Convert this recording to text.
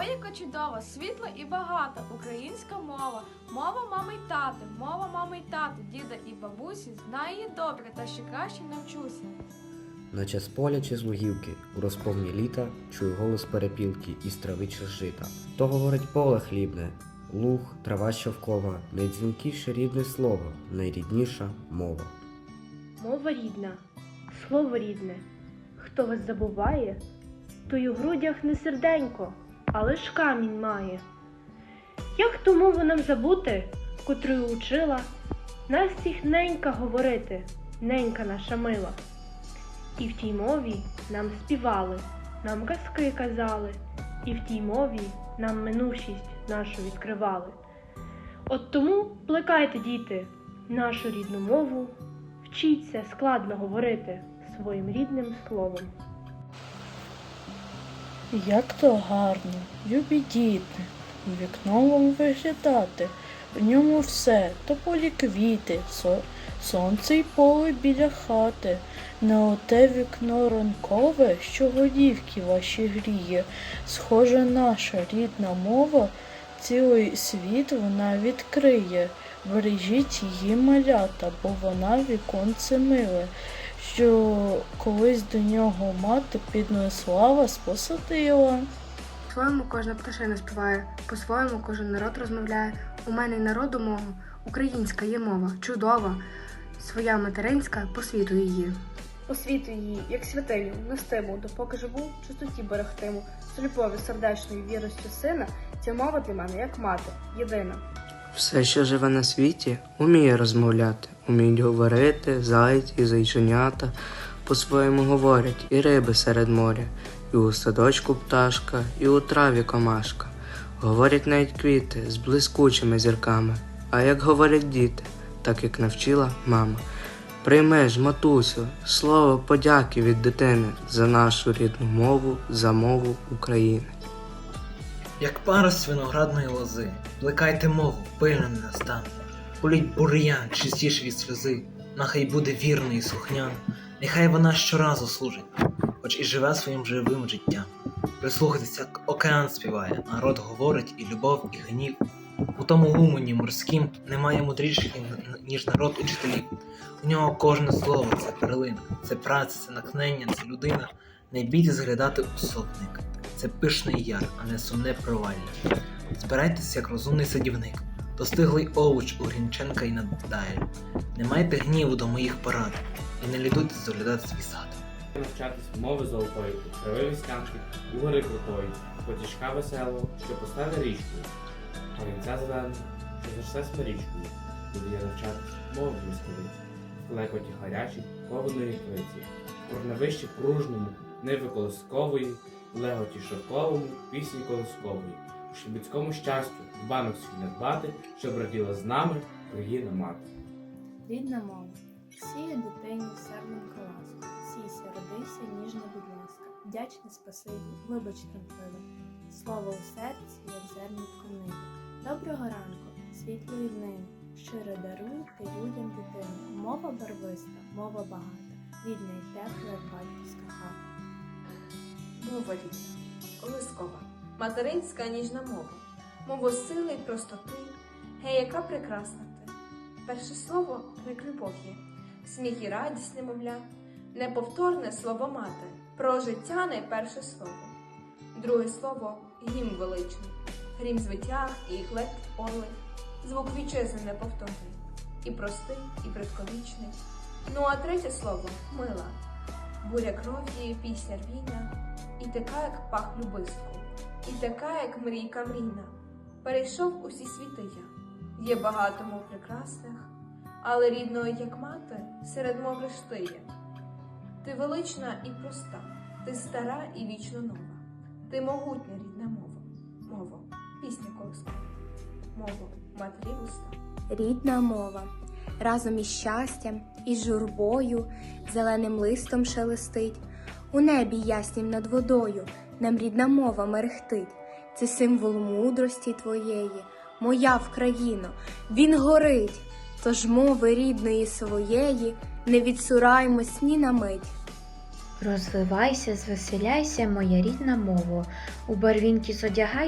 Ой, яка чудова, світла і багата українська мова. Мова мами й тати, мова мами й тати, діда і бабусі, знаю її добре, та ще краще навчуся. Наче з поля чи з лугівки, у розповні літа чую голос перепілки із трави чи жита. То говорить поле хлібне, луг, трава щовкова, найдзвінкіше рідне слово, найрідніша мова. Мова рідна, слово рідне. Хто вас забуває, той у грудях не серденько, але ж камінь має. Як ту мову нам забути, котрою учила, нас всіх ненька говорити, ненька наша мила. І в тій мові нам співали, нам казки казали, і в тій мові нам минувшість нашу відкривали. От тому плекайте, діти, нашу рідну мову, вчіться складно говорити своїм рідним словом. Як то гарно, любі діти, у вікно вам виглядати. В ньому все, то полі квіти, сонце й поле біля хати. Не оте вікно ранкове, що голівки ваші гріє. Схоже, наша рідна мова, цілий світ вона відкриє. Бережіть її малята, бо вона віконце миле що колись до нього мати піднесла вас посадила. По-своєму кожна пташина співає, по-своєму кожен народ розмовляє. У мене й народу мого, українська є мова, чудова, своя материнська, по світу її. Освіту її, як святиню, нестиму, допоки живу, чистоті берегтиму, з любові сердечною віростю сина, ця мова для мене як мати, єдина. Все, що живе на світі, уміє розмовляти, уміють говорити, зайці, зайченята, по-своєму говорять і риби серед моря, і у садочку пташка, і у траві комашка. Говорять навіть квіти з блискучими зірками. А як говорять діти, так як навчила мама. Прийми ж, матусю, слово подяки від дитини за нашу рідну мову, за мову України. Як пара з виноградної лози, плекайте мову, пильно не настане. Політь бур'ян чистіше від сльози, нехай буде вірна і слухняна, нехай вона щоразу служить, хоч і живе своїм живим життям. Прислухайтеся, як океан співає, народ говорить і любов, і гнів. У тому гумані морським немає мудріших, ніж народ учителів. У нього кожне слово це перлина, це праця, це накнення, це людина. Не бійтесь зглядати у сотник. Це пишний яр, а не сумне провалля. Збирайтеся як розумний садівник, достиглий овоч у Грінченка і надалі. Не майте гніву до моїх порад і не лідуйтесь доглядати свій сад. навчатись мови золотої, трави віснянки, у гори крутої, потічка веселого, що постави річкою, корінця зеленого, що зашсе смирічкою, буду я навчатись мови блискавиці, в клекоті гарячій, кованої криці, в корневищі пружному, ниви колоскової, леготі шовковому, пісні колоскової, у шлюбіцькому щастю, дбанок свій надбати, щоб раділа з нами країна мати. Рідна мова. Сіє дитині серденько ласку. Сійся, родися, ніжно, будь ласка. Вдячне спасибі, вибач тремтливе. Слово у серці, як зернятко ниви. Доброго ранку, світлої днини. Щиро даруйте людям дитину. Мова барвиста, мова багата, рідна і тепла, як батьківська хата. Мова рідна, колискова, материнська ніжна мова, мова сили й простоти, гей, яка прекрасна ти. Перше слово крик любов є, сміх і радість немовля, неповторне слово мати, про життя найперше слово. Друге слово гімн величний, грім звитяг і їх ледь орли, звук вітчизни неповторний, і простий, і предковічний. Ну а третє слово мила, буря кров'ї, пісня рвіння, і така, як пах любистку, і така, як мрійка мрійна. Перейшов усі світи я. Є багато мов прекрасних, але рідною, як мати, серед мов лиш ти є. Ти велична і проста, ти стара і вічно нова. Ти могутня рідна мова, мова, пісня колискова, мова, матері уста. Рідна мова. Разом із щастям, із журбою, зеленим листом шелестить, у небі яснім над водою, нам рідна мова мерехтить. Це символ мудрості твоєї, моя Вкраїно, він горить. Тож мови рідної своєї не відсураймось ні на мить. Розвивайся, звеселяйся, моя рідна мова, у барвінки зодягай.